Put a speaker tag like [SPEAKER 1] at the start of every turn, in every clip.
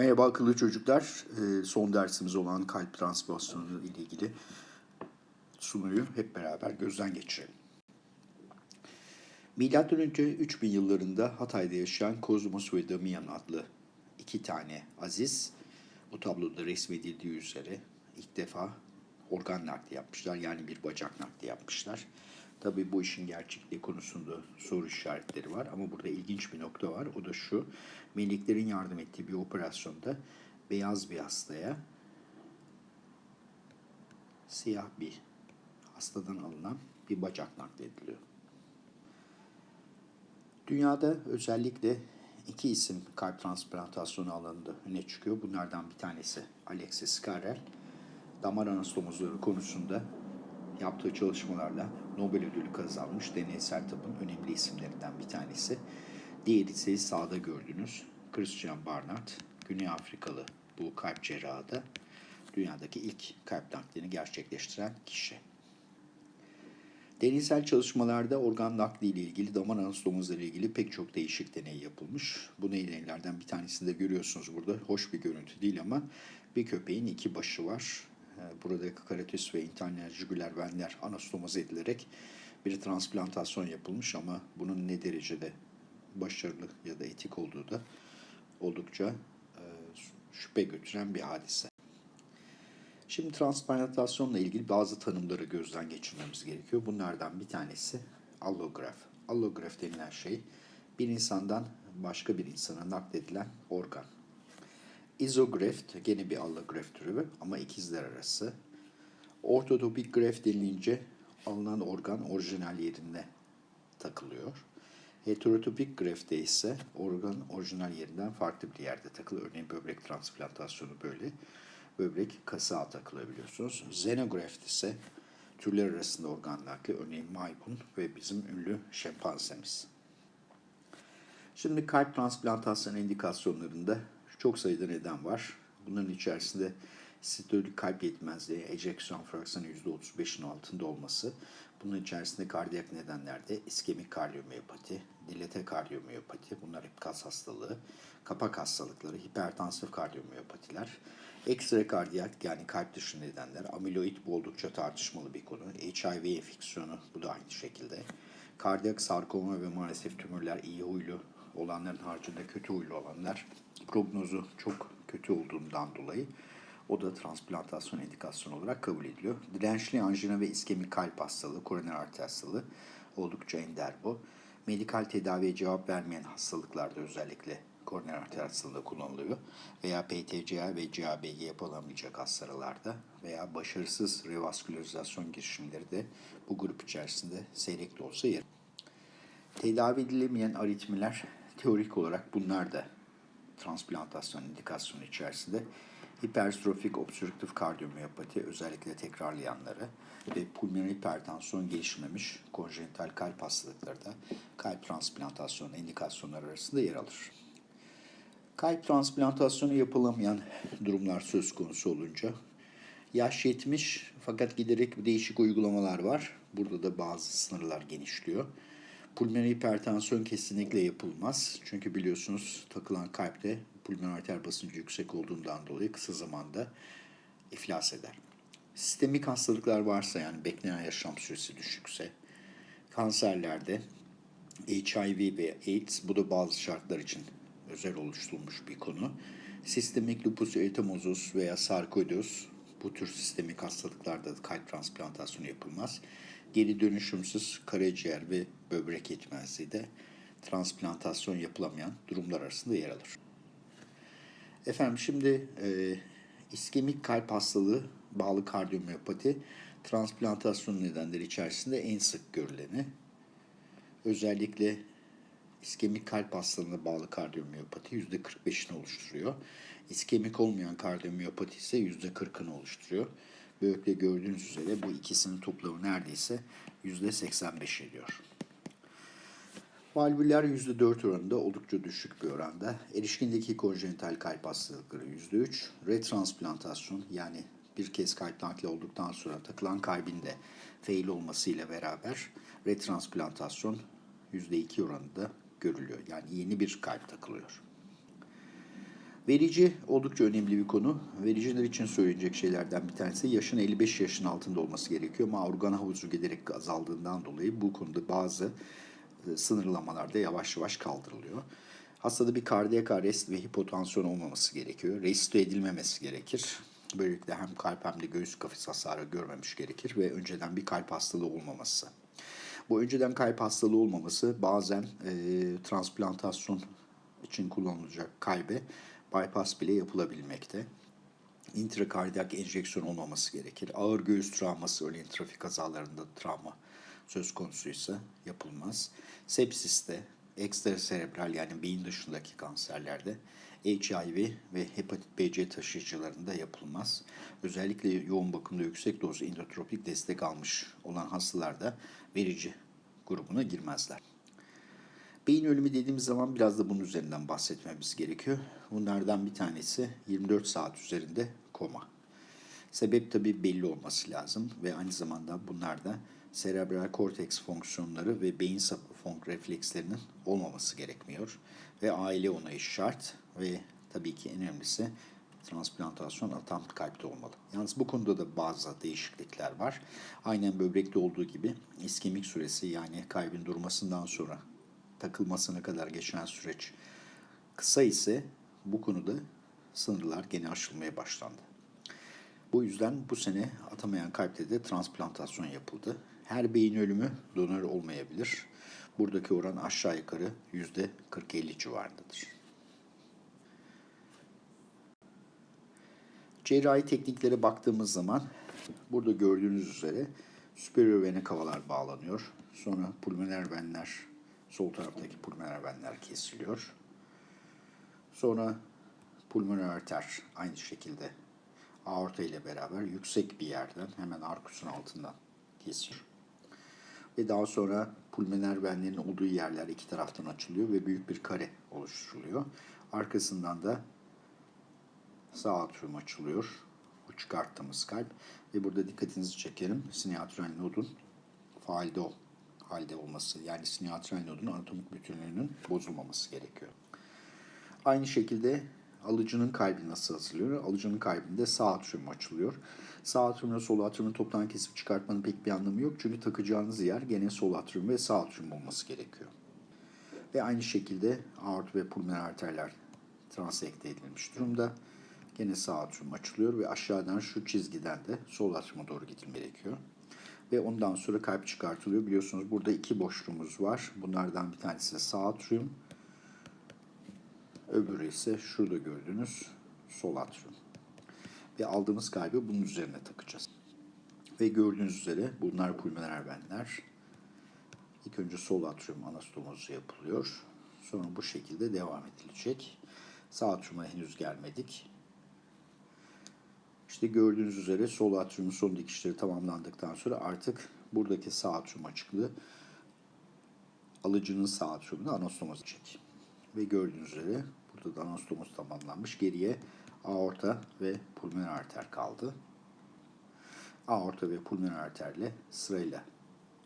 [SPEAKER 1] Merhaba akıllı çocuklar. Ee, Son dersimiz olan kalp transplantasyonu ile ilgili sunuyu hep beraber gözden geçirelim. Milattan önce 3000 yıllarında Hatay'da yaşayan Kozmos ve Damian adlı iki tane aziz bu tabloda resmedildiği üzere ilk defa organ nakli yapmışlar. Yani bir bacak nakli yapmışlar. Tabii bu işin gerçekliği konusunda soru işaretleri var ama burada ilginç bir nokta var. O da şu. Meleklerin yardım ettiği bir operasyonda beyaz bir hastaya siyah bir hastadan alınan bir bacak naklediliyor. Dünyada özellikle iki isim kalp transplantasyonu alanında öne çıkıyor. Bunlardan bir tanesi Alexis Carrel. Damar anastomozları konusunda yaptığı çalışmalarla Nobel ödülü kazanmış deneysel tıbbın önemli isimlerinden bir tanesi. Diğeri ise sağda gördüğünüz Christian Barnard, Güney Afrikalı bu kalp cerrahı da dünyadaki ilk kalp naklini gerçekleştiren kişi. Deneysel çalışmalarda organ nakli ile ilgili damar anastomozları ile ilgili pek çok değişik deney yapılmış. Bu deneylerden bir tanesini de görüyorsunuz burada. Hoş bir görüntü değil ama bir köpeğin iki başı var. Ee, Burada karatis ve internal jugüler venler anastomoz edilerek bir transplantasyon yapılmış ama bunun ne derecede başarılı ya da etik olduğu da oldukça e, şüphe götüren bir hadise. Şimdi transplantasyonla ilgili bazı tanımları gözden geçirmemiz gerekiyor. Bunlardan bir tanesi allograf. Allograf denilen şey bir insandan başka bir insana nakledilen organ. İzograft gene bir allograft türü ama ikizler arası. Ortotopik graft denilince alınan organ orijinal yerine takılıyor. Heterotopik grafte ise organ orijinal yerinden farklı bir yerde takılıyor. Örneğin böbrek transplantasyonu böyle. Böbrek kasığa takılabiliyorsunuz. Xenograft ise türler arasında organ nakli. Örneğin maymun ve bizim ünlü şempanzemiz. Şimdi kalp transplantasyonu indikasyonlarında çok sayıda neden var. Bunların içerisinde sistolik kalp yetmezliği, ejeksiyon fraksiyonu %35'in altında olması. Bunun içerisinde kardiyak nedenlerde iskemik kardiyomiyopati, dilete kardiyomiyopati, bunlar hep kas hastalığı, kapak hastalıkları, hipertansif kardiyomiyopatiler, ekstra kardiyak yani kalp dışı nedenler, amiloid bu oldukça tartışmalı bir konu, HIV enfeksiyonu bu da aynı şekilde, kardiyak sarkoma ve maalesef tümörler iyi huylu olanların haricinde kötü huylu olanlar prognozu çok kötü olduğundan dolayı o da transplantasyon indikasyonu olarak kabul ediliyor. Dirençli anjina ve iskemik kalp hastalığı, koroner arter hastalığı oldukça ender bu. Medikal tedaviye cevap vermeyen hastalıklarda özellikle koroner arter hastalığında kullanılıyor. Veya PTCA ve CABG yapılamayacak hastalarda veya başarısız revaskülarizasyon girişimleri de bu grup içerisinde seyrek de olsa yer. Tedavi edilemeyen aritmiler teorik olarak bunlar da transplantasyon indikasyonu içerisinde hiperstrofik obstrüktif kardiyomiyopati özellikle tekrarlayanları ve pulmoner hipertansiyon gelişmemiş konjenital kalp hastalıkları da kalp transplantasyonu indikasyonları arasında yer alır. Kalp transplantasyonu yapılamayan durumlar söz konusu olunca yaş 70 fakat giderek değişik uygulamalar var. Burada da bazı sınırlar genişliyor. Pulmoner hipertansiyon kesinlikle yapılmaz. Çünkü biliyorsunuz takılan kalpte pulmoner arter basıncı yüksek olduğundan dolayı kısa zamanda iflas eder. Sistemik hastalıklar varsa yani beklenen yaşam süresi düşükse, kanserlerde HIV ve AIDS bu da bazı şartlar için özel oluşturulmuş bir konu. Sistemik lupus erythematosus veya sarkoidoz bu tür sistemik hastalıklarda kalp transplantasyonu yapılmaz. Geri dönüşümsüz karaciğer ve böbrek yetmezliği de transplantasyon yapılamayan durumlar arasında yer alır. Efendim şimdi e, iskemik kalp hastalığı bağlı kardiyomiyopati transplantasyon nedenleri içerisinde en sık görüleni. Özellikle iskemik kalp hastalığına bağlı kardiyomiyopati %45'ini oluşturuyor. İskemik olmayan kardiyomiyopati ise %40'ını oluşturuyor. Böylelikle gördüğünüz üzere bu ikisinin toplamı neredeyse %85 ediyor. Valvüler %4 oranında oldukça düşük bir oranda. Erişkindeki konjenital kalp hastalıkları %3. Retransplantasyon yani bir kez kalp nakli olduktan sonra takılan kalbin de fail olmasıyla beraber retransplantasyon %2 oranında görülüyor. Yani yeni bir kalp takılıyor. Verici oldukça önemli bir konu. Vericiler için söyleyecek şeylerden bir tanesi yaşın 55 yaşın altında olması gerekiyor. Ama organ havuzu giderek azaldığından dolayı bu konuda bazı e, sınırlamalar da yavaş yavaş kaldırılıyor. Hastada bir kardiyak arrest ve hipotansiyon olmaması gerekiyor. Restore edilmemesi gerekir. Böylelikle hem kalp hem de göğüs kafes hasarı görmemiş gerekir ve önceden bir kalp hastalığı olmaması. Bu önceden kalp hastalığı olmaması bazen e, transplantasyon için kullanılacak kalbe bypass bile yapılabilmekte. İntrakardiyak enjeksiyon olmaması gerekir. Ağır göğüs travması, örneğin trafik kazalarında travma söz konusuysa yapılmaz. Sepsiste, ekstraserebral yani beyin dışındaki kanserlerde HIV ve hepatit BC taşıyıcılarında yapılmaz. Özellikle yoğun bakımda yüksek doz endotropik destek almış olan hastalarda verici grubuna girmezler. Beyin ölümü dediğimiz zaman biraz da bunun üzerinden bahsetmemiz gerekiyor. Bunlardan bir tanesi 24 saat üzerinde koma. Sebep tabii belli olması lazım ve aynı zamanda bunlarda serebral korteks fonksiyonları ve beyin sapı fonk reflekslerinin olmaması gerekmiyor. Ve aile onayı şart ve tabii ki en önemlisi transplantasyon atam kalpte olmalı. Yalnız bu konuda da bazı değişiklikler var. Aynen böbrekte olduğu gibi iskemik süresi yani kalbin durmasından sonra takılmasına kadar geçen süreç kısa ise bu konuda sınırlar gene aşılmaya başlandı. Bu yüzden bu sene atamayan kalpte de transplantasyon yapıldı. Her beyin ölümü donör olmayabilir. Buradaki oran aşağı yukarı yüzde 40-50 civarındadır. Cerrahi tekniklere baktığımız zaman burada gördüğünüz üzere superior vene kavalar bağlanıyor. Sonra pulmoner venler, sol taraftaki pulmoner venler kesiliyor. Sonra pulmoner arter aynı şekilde aorta ile beraber yüksek bir yerden hemen arkusun altından kesiyor. Ve daha sonra pulmoner venlerin olduğu yerler iki taraftan açılıyor ve büyük bir kare oluşturuluyor. Arkasından da sağ atrium açılıyor. Bu çıkarttığımız kalp. Ve burada dikkatinizi çekerim. Sinyatral nodun faalde ol, halde olması. Yani sinyatral nodun anatomik bütünlüğünün bozulmaması gerekiyor. Aynı şekilde alıcının kalbi nasıl açılıyor? Alıcının kalbinde sağ atrium açılıyor. Sağ atriumla sol atriumun toptan kesip çıkartmanın pek bir anlamı yok. Çünkü takacağınız yer gene sol atrium ve sağ atrium olması gerekiyor. Ve aynı şekilde aort ve pulmoner arterler transekte edilmiş durumda. Gene sağ atrium açılıyor ve aşağıdan şu çizgiden de sol atriuma doğru gidilmesi gerekiyor. Ve ondan sonra kalp çıkartılıyor. Biliyorsunuz burada iki boşluğumuz var. Bunlardan bir tanesi sağ atrium. Öbürü ise şurada gördüğünüz sol atrium. Ve aldığımız kalbi bunun üzerine takacağız. Ve gördüğünüz üzere bunlar pulmoner venler. İlk önce sol atrium anastomozu yapılıyor. Sonra bu şekilde devam edilecek. Sağ atriuma henüz gelmedik. İşte gördüğünüz üzere sol atriumun son dikişleri tamamlandıktan sonra artık buradaki sağ atrium açıklığı alıcının sağ atriumunda anastomoz edecek. Ve gördüğünüz üzere burada da anastomoz tamamlanmış. Geriye aorta ve pulmoner arter kaldı. Aorta ve pulmoner arterle sırayla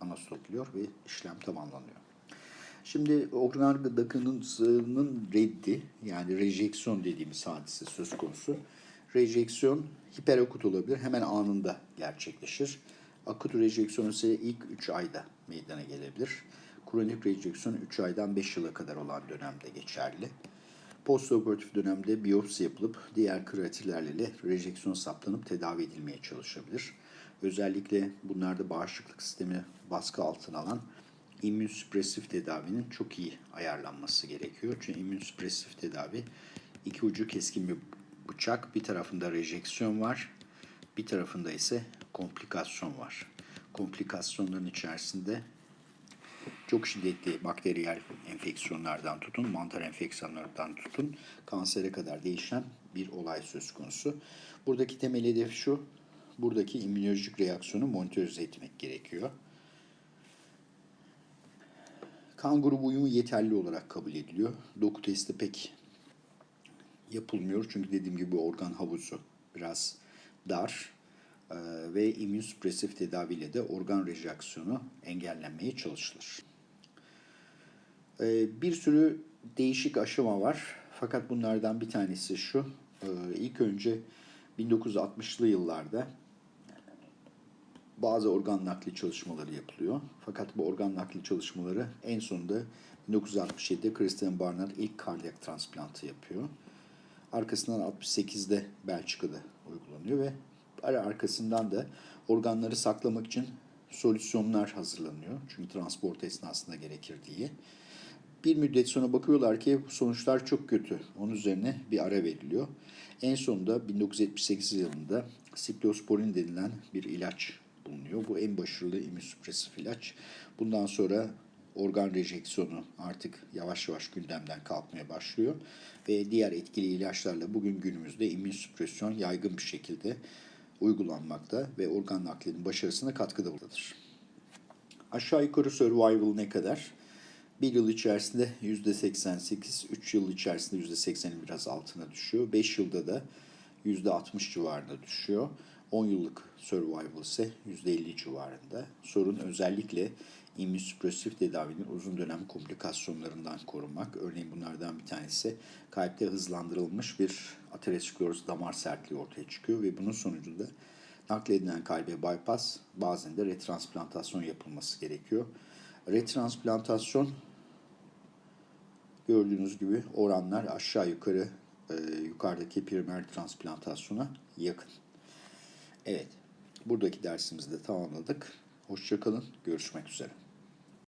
[SPEAKER 1] anastom ediliyor ve işlem tamamlanıyor. Şimdi organ gıdakının reddi yani rejeksiyon dediğimiz hadise söz konusu. Rejeksiyon hiperakut olabilir. Hemen anında gerçekleşir. Akut rejeksiyon ise ilk 3 ayda meydana gelebilir. Kronik rejeksiyon 3 aydan 5 yıla kadar olan dönemde geçerli. Postoperatif dönemde biyopsi yapılıp diğer kreatinlerle rejeksiyon saptanıp tedavi edilmeye çalışabilir. Özellikle bunlarda bağışıklık sistemi baskı altına alan immünsüpresif tedavinin çok iyi ayarlanması gerekiyor. Çünkü immünsüpresif tedavi iki ucu keskin bir bıçak. Bir tarafında rejeksiyon var, bir tarafında ise komplikasyon var. Komplikasyonların içerisinde çok şiddetli bakteriyel enfeksiyonlardan tutun, mantar enfeksiyonlardan tutun, kansere kadar değişen bir olay söz konusu. Buradaki temel hedef şu, buradaki immünolojik reaksiyonu monitörize etmek gerekiyor. Kan grubu uyumu yeterli olarak kabul ediliyor. Doku testi pek yapılmıyor çünkü dediğim gibi organ havuzu biraz dar ee, ve immünsüpresif tedaviyle de organ rejeksiyonu engellenmeye çalışılır. Ee, bir sürü değişik aşama var. Fakat bunlardan bir tanesi şu. e, ilk önce 1960'lı yıllarda bazı organ nakli çalışmaları yapılıyor. Fakat bu organ nakli çalışmaları en sonunda 1967'de Christian Barnard ilk kardiyak transplantı yapıyor. Arkasından 68'de Belçika'da uygulanıyor ve ara arkasından da organları saklamak için solüsyonlar hazırlanıyor. Çünkü transport esnasında gerekir diye. Bir müddet sonra bakıyorlar ki sonuçlar çok kötü. Onun üzerine bir ara veriliyor. En sonunda 1978 yılında siklosporin denilen bir ilaç bulunuyor. Bu en başarılı immünsüpresif ilaç. Bundan sonra organ rejeksiyonu artık yavaş yavaş gündemden kalkmaya başlıyor. Ve diğer etkili ilaçlarla bugün günümüzde immünsüpresyon yaygın bir şekilde uygulanmakta ve organ naklinin başarısına katkıda bulunmaktadır. Aşağı yukarı survival ne kadar? Bir yıl içerisinde %88, 3 yıl içerisinde %80'in biraz altına düşüyor. 5 yılda da %60 civarında düşüyor. 10 yıllık survival ise %50 civarında. Sorun özellikle immünsüpresif tedavinin uzun dönem komplikasyonlarından korunmak. Örneğin bunlardan bir tanesi kalpte hızlandırılmış bir ateroskleroz damar sertliği ortaya çıkıyor ve bunun sonucunda nakledilen kalbe bypass bazen de retransplantasyon yapılması gerekiyor. Retransplantasyon gördüğünüz gibi oranlar aşağı yukarı e, yukarıdaki primer transplantasyona yakın. Evet, buradaki dersimizi de tamamladık. Hoşçakalın, görüşmek üzere.